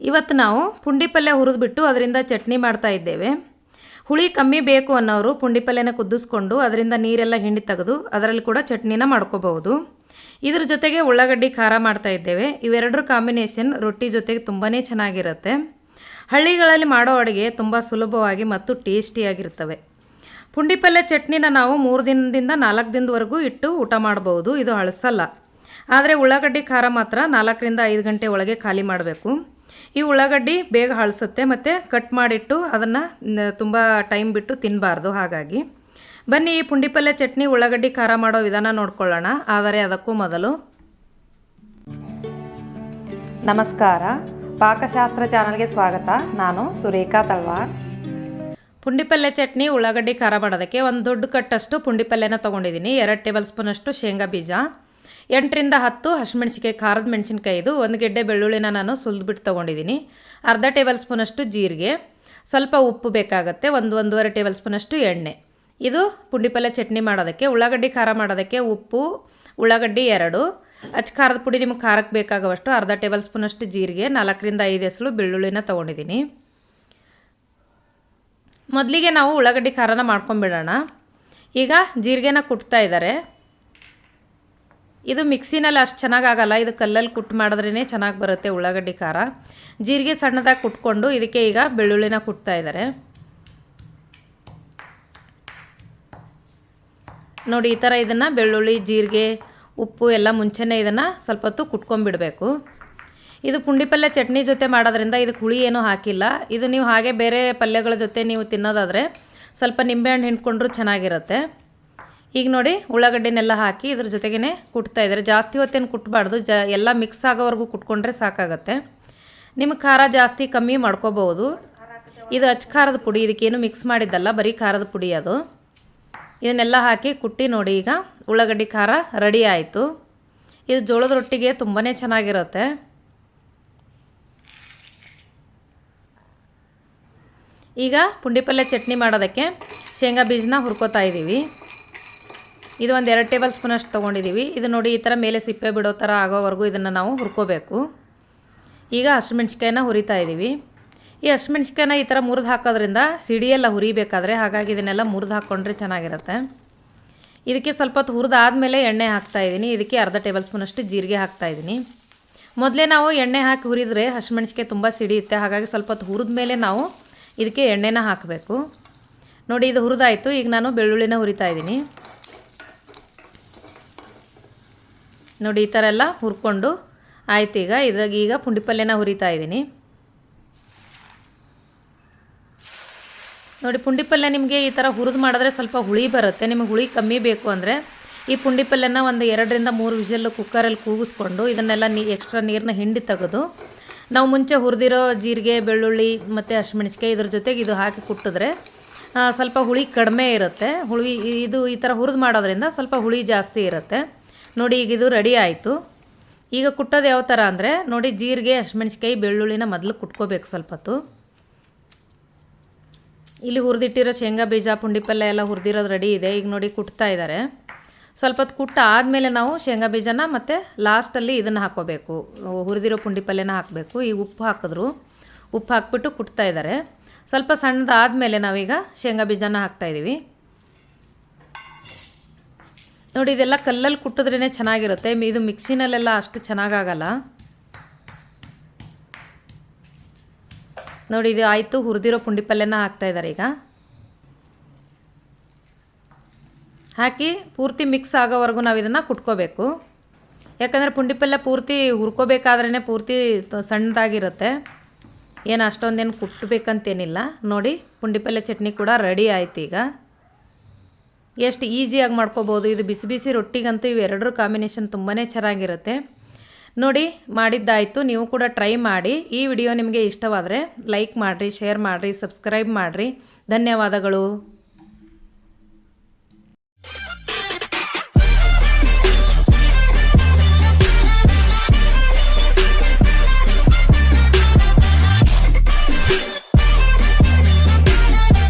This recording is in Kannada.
ಇವತ್ತು ನಾವು ಪುಂಡಿ ಪಲ್ಯ ಹುರಿದ್ಬಿಟ್ಟು ಅದರಿಂದ ಚಟ್ನಿ ಮಾಡ್ತಾ ಇದ್ದೇವೆ. ಹುಳಿ ಕಮ್ಮಿ ಬೇಕು ಅನ್ನೋರು ಪುಂಡಿ ಪಲ್ಯನ ಕುದಿಸ್ಕೊಂಡು ಅದರಿಂದ ನೀರೆಲ್ಲ ಹಿಂಡಿ ತೆಗೆದು ಅದರಲ್ಲಿ ಕೂಡ ಚಟ್ನಿನ ಮಾಡ್ಕೋಬಹುದು. ಇದ್ರ ಜೊತೆಗೆ ಉಳ್ಳಾಗಡ್ಡಿ ಖಾರ ಮಾಡ್ತಾ ಇದ್ದೇವೆ. ಇವೆರಡರ ಕಾಂಬಿನೇಷನ್ ರೊಟ್ಟಿ ಜೊತೆಗೆ ತುಂಬಾ ಚೆನ್ನಾಗಿರುತ್ತೆ. ಹಳ್ಳಿಗಳಲ್ಲಿ ಮಾಡೋ ಅಡುಗೆ ತುಂಬ ಸುಲಭವಾಗಿ ಮತ್ತು ಟೇಸ್ಟಿಯಾಗಿರ್ತವೆ. ಪುಂಡಿ ಪಲ್ಯ ಚಟ್ನಿನ ನಾವು ಮೂರು ದಿನದಿಂದ ನಾಲ್ಕು ದಿನದವರೆಗೂ ಇಟ್ಟು ಊಟ ಮಾಡ್ಬೋದು ಇದು ಹಳಸಲ್ಲ ಆದರೆ ಉಳ್ಳಾಗಡ್ಡಿ ಖಾರ ಮಾತ್ರ ನಾಲ್ಕರಿಂದ ಐದು ಗಂಟೆ ಒಳಗೆ ಖಾಲಿ ಮಾಡಬೇಕು. ಈ ಉಳ್ಳಾಗಡ್ಡಿ ಬೇಗ ಹಳಸುತ್ತೆ ಮತ್ತು ಕಟ್ ಮಾಡಿಟ್ಟು ಅದನ್ನು ತುಂಬ ಟೈಮ್ ಬಿಟ್ಟು ತಿನ್ನಬಾರ್ದು ಹಾಗಾಗಿ. ಬನ್ನಿ ಈ ಪುಂಡಿ ಪಲ್ಯ ಚಟ್ನಿ ಉಳ್ಳಾಗಡ್ಡಿ ಖಾರ ಮಾಡೋ ವಿಧಾನ ನೋಡ್ಕೊಳ್ಳೋಣ. ಆದರೆ ಅದಕ್ಕೂ ಮೊದಲು. ನಮಸ್ಕಾರ. ಪಾಕಶಾಸ್ತ್ರ ಚಾನಲ್ಗೆ ಸ್ವಾಗತ. ನಾನು ಸುರೇಖಾ ತಲ್ವಾರ್. ಪುಂಡಿ ಪಲ್ಯ ಚಟ್ನಿ ಉಳ್ಳಾಗಡ್ಡಿ ಖಾರ ಮಾಡೋದಕ್ಕೆ ಒಂದು ದೊಡ್ಡ ಕಟ್ಟಷ್ಟು ಪುಂಡಿ ಪಲ್ಯನ ತೊಗೊಂಡಿದ್ದೀನಿ. ಎರಡು ಟೇಬಲ್ ಸ್ಪೂನಷ್ಟು ಶೇಂಗಾ ಬೀಜ. ಎಂಟರಿಂದ ಹತ್ತು ಹಸಿಮೆಣ್ಸಿಕಾಯಿ ಖಾರದ ಮೆಣಸಿನ್ಕಾಯಿದು ಒಂದು ಗೆಡ್ಡೆ ಬೆಳ್ಳುಳ್ಳಿನ ನಾನು ಸುಲಿದ್ಬಿಟ್ಟು ತೊಗೊಂಡಿದ್ದೀನಿ. ಅರ್ಧ ಟೇಬಲ್ ಸ್ಪೂನಷ್ಟು ಜೀರಿಗೆ, ಸ್ವಲ್ಪ ಉಪ್ಪು ಬೇಕಾಗುತ್ತೆ, ಒಂದು ಒಂದೂವರೆ ಟೇಬಲ್ ಸ್ಪೂನಷ್ಟು ಎಣ್ಣೆ. ಇದು ಪುಂಡಿ ಪಲ್ಯ ಚಟ್ನಿ ಮಾಡೋದಕ್ಕೆ, ಉಳ್ಳಾಗಡ್ಡಿ ಖಾರ ಮಾಡೋದಕ್ಕೆ ಉಪ್ಪು, ಉಳ್ಳಾಗಡ್ಡಿ ಎರಡು. ಅಚ್ಚ ಖಾರದ ಪುಡಿ ನಿಮಗೆ ಖಾರಕ್ಕೆ ಬೇಕಾಗುವಷ್ಟು ಅರ್ಧ ಟೇಬಲ್ ಸ್ಪೂನಷ್ಟು ಜೀರಿಗೆ, ನಾಲ್ಕರಿಂದ ಐದು ಎಸಳು ಬೆಳ್ಳುಳ್ಳಿನ ತೊಗೊಂಡಿದ್ದೀನಿ. ಮೊದಲಿಗೆ ನಾವು ಉಳ್ಳಾಗಡ್ಡಿ ಖಾರನ ಮಾಡ್ಕೊಂಬಿಡೋಣ. ಈಗ ಜೀರಿಗೆನ ಕುಟ್ತಾ ಇದ್ದಾರೆ. ಇದು ಮಿಕ್ಸಿನಲ್ಲಿ ಅಷ್ಟು ಚೆನ್ನಾಗಿ ಆಗಲ್ಲ ಇದು ಕಲ್ಲಲ್ಲಿ ಕುಟ್ಟು ಮಾಡಿದ್ರೇ ಚೆನ್ನಾಗಿ ಬರುತ್ತೆ ಉಳ್ಳಾಗಡ್ಡಿ ಖಾರ. ಜೀರಿಗೆ ಸಣ್ಣದಾಗಿ ಕುಟ್ಕೊಂಡು ಇದಕ್ಕೆ ಈಗ ಬೆಳ್ಳುಳ್ಳಿನ ಕುಟ್ತಾ ಇದ್ದಾರೆ. ನೋಡಿ, ಈ ಥರ ಇದನ್ನು ಬೆಳ್ಳುಳ್ಳಿ, ಜೀರಿಗೆ, ಉಪ್ಪು ಎಲ್ಲ ಮುಂಚೆನೇ ಇದನ್ನು ಸ್ವಲ್ಪ ಹೊತ್ತು ಕುಟ್ಕೊಂಡ್ಬಿಡಬೇಕು. ಇದು ಪುಂಡಿ ಪಲ್ಯ ಚಟ್ನಿ ಜೊತೆ ಮಾಡೋದ್ರಿಂದ ಇದಕ್ಕೆ ಹುಳಿ ಏನೂ ಹಾಕಿಲ್ಲ. ಇದು ನೀವು ಹಾಗೆ ಬೇರೆ ಪಲ್ಯಗಳ ಜೊತೆ ನೀವು ತಿನ್ನೋದಾದರೆ ಸ್ವಲ್ಪ ನಿಂಬೆಹಣ್ಣು ಹಿಂಡ್ಕೊಂಡ್ರೂ ಚೆನ್ನಾಗಿರುತ್ತೆ. ಈಗ ನೋಡಿ ಉಳ್ಳಾಗಡ್ಡೆನೆಲ್ಲ ಹಾಕಿ ಇದ್ರ ಜೊತೆಗೇ ಕುಟ್ತಾ ಇದ್ದಾರೆ. ಜಾಸ್ತಿ ಹೊತ್ತೇನು ಕುಟ್ಟಬಾರ್ದು ಜ ಎಲ್ಲ ಮಿಕ್ಸ್ ಆಗೋವರೆಗೂ ಕುಟ್ಕೊಂಡ್ರೆ ಸಾಕಾಗತ್ತೆ. ನಿಮಗೆ ಖಾರ ಜಾಸ್ತಿ ಕಮ್ಮಿ ಮಾಡ್ಕೋಬೋದು ಇದು ಅಚ್ಚ ಖಾರದ ಪುಡಿ. ಇದಕ್ಕೇನು ಮಿಕ್ಸ್ ಮಾಡಿದ್ದಲ್ಲ, ಬರೀ ಖಾರದ ಪುಡಿ ಅದು. ಇದನ್ನೆಲ್ಲ ಹಾಕಿ ಕುಟ್ಟಿ ನೋಡಿ ಈಗ ಉಳ್ಳಾಗಡ್ಡಿ ಖಾರ ರೆಡಿ ಆಯಿತು. ಇದು ಜೋಳದ ರೊಟ್ಟಿಗೆ ತುಂಬಾ ಚೆನ್ನಾಗಿರುತ್ತೆ. ಈಗ ಪುಂಡಿ ಚಟ್ನಿ ಮಾಡೋದಕ್ಕೆ ಶೇಂಗಾ ಬೀಜನ ಹುರ್ಕೋತಾ ಇದ್ದೀವಿ ಇದು ಒಂದು ಎರಡು ಟೇಬಲ್ ಸ್ಪೂನಷ್ಟು ತೊಗೊಂಡಿದ್ದೀವಿ ಇದು ನೋಡಿ ಈ ಥರ ಮೇಲೆ ಸಿಪ್ಪೆ ಬಿಡೋ ಥರ ಆಗೋವರೆಗೂ ಇದನ್ನು ನಾವು ಹುರ್ಕೋಬೇಕು. ಈಗ ಹಸಿಮೆಣ್ಸಿಕಾಯಿನ ಹುರಿತಾ ಇದ್ದೀವಿ ಈ ಹಸಿಮೆಣ್ಸಿಕಾಯಿನ ಈ ಥರ ಮುರಿದು ಹಾಕೋದ್ರಿಂದ ಸಿಡಿಯೆಲ್ಲ ಹುರಿಬೇಕಾದ್ರೆ ಹಾಗಾಗಿ ಇದನ್ನೆಲ್ಲ ಮುರಿದು ಹಾಕ್ಕೊಂಡ್ರೆ ಚೆನ್ನಾಗಿರುತ್ತೆ. ಇದಕ್ಕೆ ಸ್ವಲ್ಪ ಹೊತ್ತು ಹುರಿದಾದಮೇಲೆ ಎಣ್ಣೆ ಹಾಕ್ತಾಯಿದ್ದೀನಿ ಇದಕ್ಕೆ ಅರ್ಧ ಟೇಬಲ್ ಸ್ಪೂನಷ್ಟು ಜೀರಿಗೆ ಹಾಕ್ತಾಯಿದ್ದೀನಿ ಮೊದಲೇ ನಾವು ಎಣ್ಣೆ ಹಾಕಿ ಹುರಿದ್ರೆ ಹಸಿಮೆಣ್ಸಿಕಾಯಿ ತುಂಬ ಸಿಡಿಯುತ್ತೆ. ಹಾಗಾಗಿ ಸ್ವಲ್ಪ ಹೊತ್ತು ಹುರಿದ ಮೇಲೆ ನಾವು ಇದಕ್ಕೆ ಎಣ್ಣೆನ ಹಾಕಬೇಕು. ನೋಡಿ ಇದು ಹುರಿದಾಯಿತು. ಈಗ ನಾನು ಬೆಳ್ಳುಳ್ಳಿನ ಹುರಿತಾ ಇದ್ದೀನಿ ನೋಡಿ, ಈ ಥರ ಎಲ್ಲ ಹುರ್ಕೊಂಡು ಆಯ್ತು ಈಗ. ಇದಾಗ ಈಗ ಪುಂಡಿ ಪಲ್ಯನ ಹುರಿತಾ ಇದ್ದೀನಿ. ನೋಡಿ, ಪುಂಡಿ ಪಲ್ಯ ನಿಮಗೆ ಈ ಥರ ಹುರಿದು ಮಾಡಿದ್ರೆ ಸ್ವಲ್ಪ ಹುಳಿ ಬರುತ್ತೆ. ನಿಮಗೆ ಹುಳಿ ಕಮ್ಮಿ ಬೇಕು ಅಂದರೆ ಈ ಪುಂಡಿ ಪಲ್ಯನ ಒಂದು ಎರಡರಿಂದ ಮೂರು ವಿಷಲ್ಲು ಕುಕ್ಕರಲ್ಲಿ ಕೂಗಿಸ್ಕೊಂಡು ಇದನ್ನೆಲ್ಲ ನೀ ಎಕ್ಸ್ಟ್ರಾ ನೀರನ್ನ ಹಿಂಡಿ ತೆಗೆದು ನಾವು ಮುಂಚೆ ಹುರಿದಿರೋ ಜೀರಿಗೆ, ಬೆಳ್ಳುಳ್ಳಿ ಮತ್ತು ಹಸಿಮೆಣ್ಸಿಕಾಯಿ ಇದ್ರ ಜೊತೆಗೆ ಇದು ಹಾಕಿ ಕುಟ್ಟಿದ್ರೆ ಸ್ವಲ್ಪ ಹುಳಿ ಕಡಿಮೆ ಇರುತ್ತೆ. ಹುಳಿ, ಇದು ಈ ಥರ ಹುರಿದು ಮಾಡೋದ್ರಿಂದ ಸ್ವಲ್ಪ ಹುಳಿ ಜಾಸ್ತಿ ಇರುತ್ತೆ. ನೋಡಿ ಈಗ ಇದು ರೆಡಿ ಆಯಿತು. ಈಗ ಕುಟ್ಟೋದು ಯಾವ ಥರ ಅಂದರೆ, ನೋಡಿ ಜೀರಿಗೆ ಹಸಿಮೆಣ್ಸಿಕಾಯಿ ಬೆಳ್ಳುಳ್ಳಿನ ಮೊದಲು ಕುಟ್ಕೋಬೇಕು ಸ್ವಲ್ಪ ಹೊತ್ತು ಇಲ್ಲಿ ಹುರಿದಿಟ್ಟಿರೋ ಶೇಂಗಾ, ಬೀಜ, ಪುಂಡಿ ಪಲ್ಯ ಎಲ್ಲ ಹುರಿದಿರೋದು ರೆಡಿ ಇದೆ. ಈಗ ನೋಡಿ ಕುಟ್ತಾ ಇದ್ದಾರೆ ಸ್ವಲ್ಪ ಹೊತ್ತು ಕುಟ್ಟ ಆದಮೇಲೆ ನಾವು ಶೇಂಗಾ ಬೀಜನ ಮತ್ತು ಲಾಸ್ಟಲ್ಲಿ ಇದನ್ನು ಹಾಕೋಬೇಕು. ಹುರಿದಿರೋ ಪುಂಡಿ ಪಲ್ಯನ ಹಾಕಬೇಕು. ಈಗ ಉಪ್ಪು ಹಾಕಿದ್ರು. ಉಪ್ಪು ಹಾಕ್ಬಿಟ್ಟು ಕುಟ್ತಾ ಇದ್ದಾರೆ ಸ್ವಲ್ಪ ಸಣ್ಣದಾದಮೇಲೆ ನಾವೀಗ ಶೇಂಗಾ ಬೀಜನ ಹಾಕ್ತಾಯಿದ್ದೀವಿ ನೋಡಿ, ಇದೆಲ್ಲ ಕಲ್ಲಲ್ಲಿ ಕುಟ್ಟಿದ್ರೇ ಚೆನ್ನಾಗಿರುತ್ತೆ. ಇದು ಮಿಕ್ಸಿನಲ್ಲೆಲ್ಲ ಅಷ್ಟು ಚೆನ್ನಾಗಾಗಲ್ಲ. ನೋಡಿ, ಇದು ಆಯಿತು. ಹುರಿದಿರೋ ಪುಂಡಿ ಪಲ್ಯನ ಹಾಕ್ತಾಯಿದ್ದಾರೆ ಈಗ. ಹಾಕಿ ಪೂರ್ತಿ ಮಿಕ್ಸ್ ಆಗೋವರೆಗೂ ನಾವು ಇದನ್ನು ಕುಟ್ಕೋಬೇಕು. ಯಾಕಂದರೆ ಪುಂಡಿ ಪಲ್ಯ ಪೂರ್ತಿ ಹುರ್ಕೋಬೇಕಾದ್ರೇ ಪೂರ್ತಿ ಸಣ್ಣದಾಗಿರುತ್ತೆ. ಏನು ಅಷ್ಟೊಂದೇನು ಕುಟ್ಟಬೇಕಂತೇನಿಲ್ಲ ನೋಡಿ ಪುಂಡಿ ಪಲ್ಯ ಚಟ್ನಿ ಕೂಡ ರೆಡಿ ಆಯ್ತು ಈಗ. ಎಷ್ಟು ಈಸಿಯಾಗಿ ಮಾಡ್ಕೋಬೋದು. ಇದು ಬಿಸಿ ಬಿಸಿ ರೊಟ್ಟಿಗಂತೂ ಇವೆರಡರ ಕಾಂಬಿನೇಷನ್ ತುಂಬಾ ಚೆನ್ನಾಗಿರುತ್ತೆ. ನೋಡಿ, ಮಾಡಿದ್ದಾಯಿತು. ನೀವು ಕೂಡ ಟ್ರೈ ಮಾಡಿ. ಈ ವಿಡಿಯೋ ನಿಮಗೆ ಇಷ್ಟವಾದರೆ ಲೈಕ್ ಮಾಡಿರಿ ಶೇರ್ ಮಾಡಿರಿ ಸಬ್ಸ್ಕ್ರೈಬ್ ಮಾಡಿರಿ. ಧನ್ಯವಾದಗಳು.